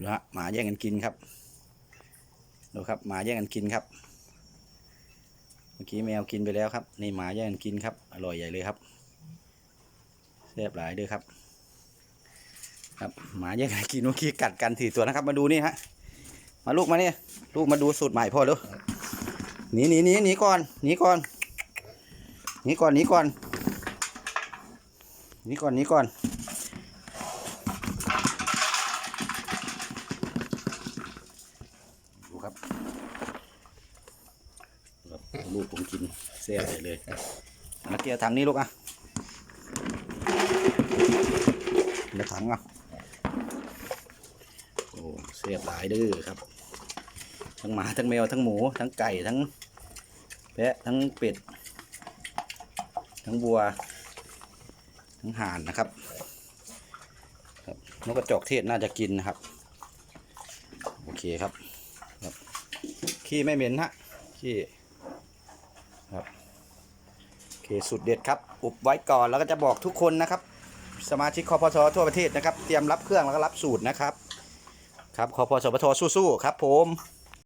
ดูฮะหมาแย่งกันกินครับดูครับหมาแย่งกันกินครับ เมื่อกี้แมวกินไปแล้วครับ นี่หมาแย่งกันกินครับ อร่อยใหญ่เลยครับแซ่บหลายด้วยครับ ครับหมาแย่งกันกินเมื่อกี้กัดกันสี่ตัวนะครับ มาดูนี่ฮะมาลูกมาเนี่ยลูกมาดูสูตรใหม่พ่อเร็วหนีหนีหนีหนีก่อนหนีก่อนหนีก่อนหนีก่อนหนีก่อนหนีก่อน ครับครับลูกผมกินเสียเลยมาเกี่ยวถังนี้ลูกอะเดี๋ยวถังอะโอ้เสียบหลายเด้อครับ ทั้งหมาทั้งแมวทั้งหมูทั้งไก่ทั้งแพะทั้งเป็ด ทั้งวัว ทั้งห่านนะครับครับนกกระจอกเทศน่าจะกินนะครับ โอเคครับ ขี้ไม่เหม็นฮะขี้ครับโอเคสุดเด็ดครับ อุบไว้ก่อนแล้วก็จะบอกทุกคนนะครับ สมาชิกคอพชทั่วประเทศนะครับ เตรียมรับเครื่องแล้วก็รับสูตรนะครับ ครับคอพชปทสู้ๆครับผม